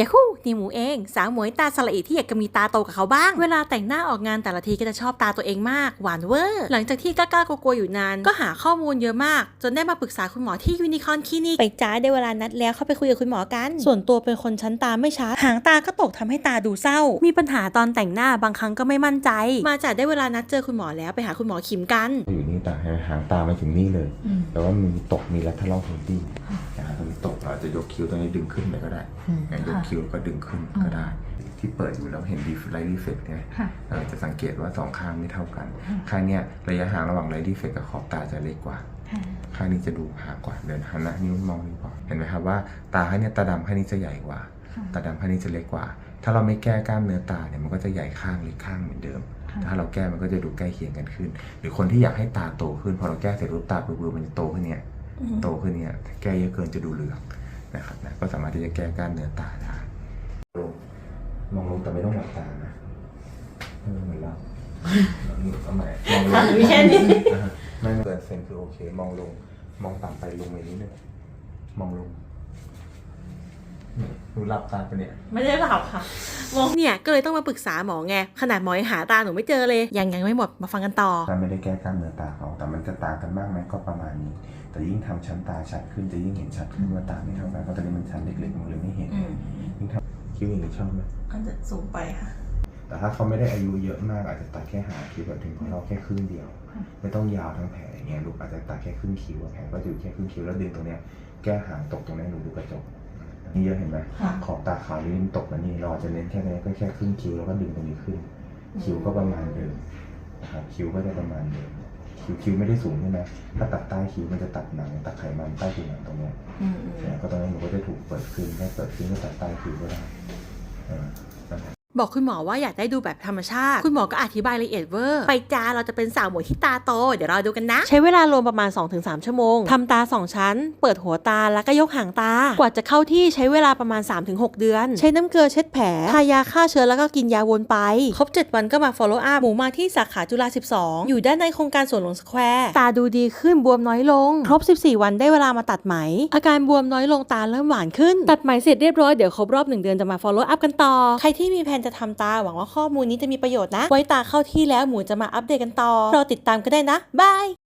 ยาฮูนี่หมูเอง สาวหมวยตาสละอิที่อยากจะมีตาโตกับเขาบ้าง เวลาแต่งหน้าออกงานแต่ละทีก็จะชอบตาตัวเองมาก หวานเวอร์หลังจากที่กล้าๆกลัวๆอยู่นาน ก็หาข้อมูลเยอะมาก จนได้มาปรึกษาคุณหมอที่ยูนิคอนคลินิกไปจ้าได้เวลานัดแล้วเข้าไปคุยกับคุณหมอกัน ส่วนตัวเป็นคนชั้นตาไม่ชัดหางตาก็ตกทำให้ตาดูเศร้า มีปัญหาตอนแต่งหน้าบางครั้งก็ไม่มั่นใจ มาจากได้เวลานัดเจอคุณหมอแล้วไปหาคุณหมอขิมกัน อยู่นี่แต่หางตามาถึงนี่เลย แต่ว่ามันมีตกมีลัทเทอรัลเฮดดิ้งนะครับมันมีตกเราอาจจะยกคิ้วตรงนี้ดึงขึ้นไปก็ได้ไงยกคิ้วก็ดึงขึ้นก็ได้ ที่เปิดอยู่แล้วเห็นดีไลท์ดีเฟกไงค่ะเออจะสังเกตว่าสองข้างไม่เท่ากัน ข้างเนี้ยระยะห่างระหว่างไลท์ดีเฟกกับขอบตาจะเล็กกว่าค่ะข้างนี้จะดูห่างกว่าเดินหันหน้านิ้วมองดีกว่าเห็นไหมครับว่าตาข้างเนี้ยตาดำข้างนี้จะใหญ่กว่าค่ะตาดำข้างนี้จะเล็กกว่า ถ้าเราไม่แก้กล้ามเนื้อตาเนี่ยมันก็จะใหญ่ข้างเล็กข้างเหมือนเดิมค่ะถ้าเราแก้มันก็จะดูใกล้เคียงกันขึ้น หรือคนที่อยากให้ตาโตขึ้น พอเราแก้เสร็จรูปตาเบื่อๆมันจะโตขึ้นเนี่ย โตขึ้นเนี่ย แก้เยอะเกินจะดูเหลืองนะครับนะก็สามารถที่จะแก้กล้ามเนื้อตาได้ ลงมองลงแต่ไม่ต้องหลับตานะเออเหมือนเรานี่เอาใหม่มองลงมีแค่นี้อ่าไม่ไม่เกินเซนคือโอเค มองลง มองต่ำไปลงไปนิดนึงมองลงนี่หนูหลับตาไปเนี่ย ไม่ได้หลับค่ะเนี่ยก็เลยต้องมาปรึกษาหมอไง ขนาดหมอยังหาตาหนูไม่เจอเลย ยังยังไม่หมดมาฟังกันต่อถ้าไม่ได้แก้กล้ามเนื้อตาเขาแต่มันจะต่างกันมากไหมก็ประมาณนี้ แต่ยิ่งทำชั้นตาชัดขึ้นจะยิ่งเห็นชัดขึ้นว่าตาไม่เท่ากันเพราะตอนนี้มันชั้นเล็กๆมันเลยไม่เห็นอืมยิ่งทำ คิ้วอย่างนี้ชอบไหมอาจจะสูงไปค่ะ แต่ถ้าเขาไม่ได้อายุเยอะมากอาจจะตัดแค่หางคิ้วแบบถึงของเราแค่ครึ่งเดียวค่ะไม่ต้องยาวทั้งแผลอย่างเงี้ยลูกอาจจะตัดแค่ครึ่งคิ้วอะแผลก็จะอยู่แค่ครึ่งคิ้วแล้วดึงตรงเนี้ยแก้หางตกตรงเนี้ยหนูดูกระจกนี่เยอะเห็นไหมค่ะขอบตาขาวนี่มันตกมานี่เราอาจจะเน้นแค่นี้ก็แค่ครึ่งคิ้วแล้วก็ดึงตรงนี้ขึ้น คิ้วก็ประมาณเดิมนะครับคิ้วก็จะประมาณเดิม คิ้วคิ้วไม่ได้สูงใช่ไหมถ้าตัดใต้คิ้วมันจะตัดหนังตัดไขมันใต้ผิวหนังตรงเนี้ยอืมอืม เนี่ยก็ตรงนี้หนูก็จะถูกเปิดขึ้นถ้าเปิดขึ้นก็ตัดใต้คิ้วก็ได้เออนั่นแหละ บอกคุณหมอว่าอยากได้ดูแบบธรรมชาติ คุณหมอก็อธิบายละเอียดเวอร์ ไปจ้าเราจะเป็นสาวหมวยที่ตาโต เดี๋ยวรอดูกันนะ ใช้เวลารวมประมาณ 2-3 ชั่วโมงทำตา 2 ชั้น เปิดหัวตาแล้วก็ยกหางตา กว่าจะเข้าที่ใช้เวลาประมาณ 3-6 เดือน ใช้น้ำเกลือเช็ดแผลทายาฆ่าเชื้อแล้วก็กินยาวนไป ครบ 7 วันก็มา follow up หมูมาที่สาขาจุฬา12 อยู่ด้านในโครงการสวนหลวงสแควร์ตาดูดีขึ้นบวมน้อยลง ครบ 14 วันได้เวลามาตัดไหม อาการบวมน้อยลงตาเริ่มหวานขึ้น ตัดไหมเสร็จเรียบร้อยเดี๋ยวครบรอบ1เดือนจะมา follow up กันต่อใครที่มีแผนจะทำตาหวังว่าข้อมูลนี้จะมีประโยชน์นะ ไว้ตาเข้าที่แล้วหมูจะมาอัปเดตกันต่อรอติดตามก็ได้นะบาย